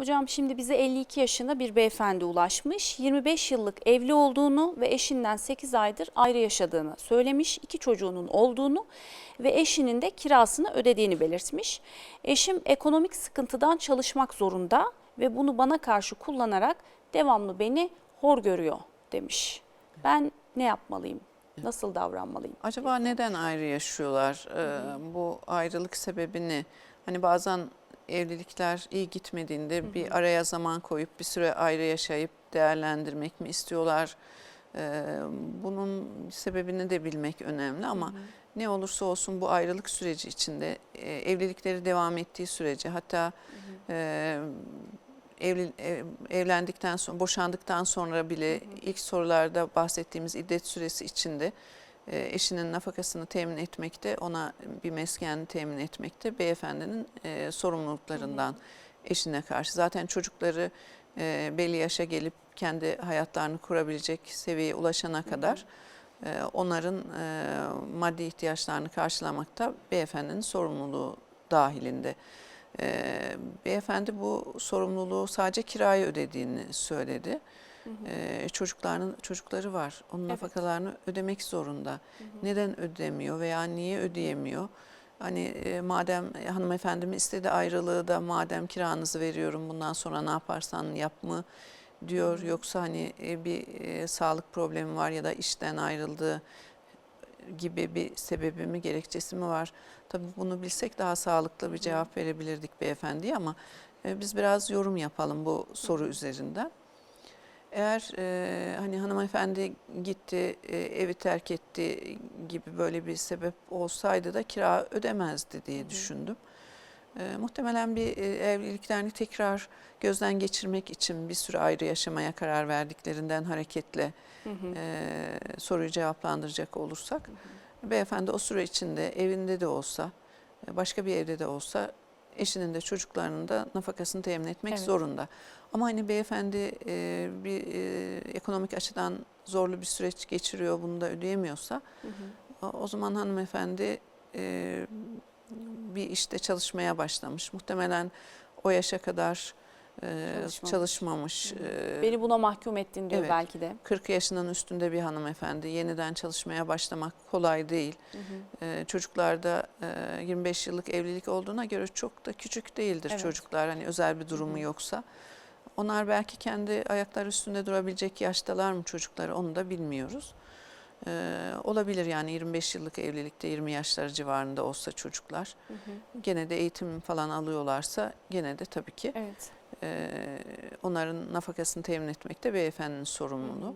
Hocam şimdi bize 52 yaşında bir beyefendi ulaşmış. 25 yıllık evli olduğunu ve eşinden 8 aydır ayrı yaşadığını söylemiş. İki çocuğunun olduğunu ve eşinin de kirasını ödediğini belirtmiş. Eşim ekonomik sıkıntıdan çalışmak zorunda ve bunu bana karşı kullanarak devamlı beni hor görüyor demiş. Ben ne yapmalıyım? Nasıl davranmalıyım? Acaba neden ayrı yaşıyorlar? Ee, bu ayrılık sebebini hani bazen evlilikler iyi gitmediğinde bir araya zaman koyup bir süre ayrı yaşayıp değerlendirmek mi istiyorlar? Ee, bunun sebebini de bilmek önemli ama ne olursa olsun bu ayrılık süreci içinde e, evlilikleri devam ettiği sürece hatta e, evli, ev- evlendikten sonra boşandıktan sonra bile ilk sorularda bahsettiğimiz iddet süresi içinde eşinin nafakasını temin etmekte, ona bir mesken temin etmekte beyefendinin e, sorumluluklarından eşine karşı. Zaten çocukları e, belli yaşa gelip kendi hayatlarını kurabilecek seviyeye ulaşana kadar e, onların e, maddi ihtiyaçlarını karşılamakta beyefendinin sorumluluğu dahilinde. E, beyefendi bu sorumluluğu sadece kirayı ödediğini söyledi. E, çocuklarının çocukları var. Onun Evet. nafakalarını ödemek zorunda. Neden ödemiyor veya niye ödeyemiyor? Hani e, madem e, hanımefendinin istedi ayrılığı da madem kiranızı veriyorum bundan sonra ne yaparsan yap mı diyor. Yoksa hani e, bir e, sağlık problemi var ya da işten ayrıldığı gibi bir sebebi mi gerekçesi mi var? Tabii bunu bilsek daha sağlıklı bir cevap verebilirdik beyefendiye ama biz biraz yorum yapalım bu soru üzerinden. Eğer e, hani hanımefendi gitti, e, evi terk etti gibi böyle bir sebep olsaydı da kira ödemezdi diye düşündüm. E, muhtemelen bir e, evliliklerini tekrar gözden geçirmek için bir süre ayrı yaşamaya karar verdiklerinden hareketle e, soruyu cevaplandıracak olursak, beyefendi o süre içinde evinde de olsa, e, başka bir evde de olsa eşinin de çocuklarının da nafakasını temin etmek Evet. zorunda. Ama hani beyefendi e, bir e, ekonomik açıdan zorlu bir süreç geçiriyor, bunu da ödeyemiyorsa o, o zaman hanımefendi e, bir işte çalışmaya başlamış. Muhtemelen o yaşa kadar Çalışmamış. çalışmamış. e, Beni buna mahkum ettin diyor Evet. belki de. 40 yaşının üstünde bir hanımefendi yeniden çalışmaya başlamak kolay değil. Ee, çocuklar da e, 25 yıllık evlilik olduğuna göre çok da küçük değildir Evet. çocuklar hani özel bir durumu yoksa. Onlar belki kendi ayakları üstünde durabilecek yaştalar mı çocukları onu da bilmiyoruz. Ee, olabilir yani 25 yıllık evlilikte 20 yaşları civarında olsa çocuklar. Gene de eğitim falan alıyorlarsa gene de tabii ki Evet. Onların nafakasını temin etmek de beyefendinin sorumluluğu.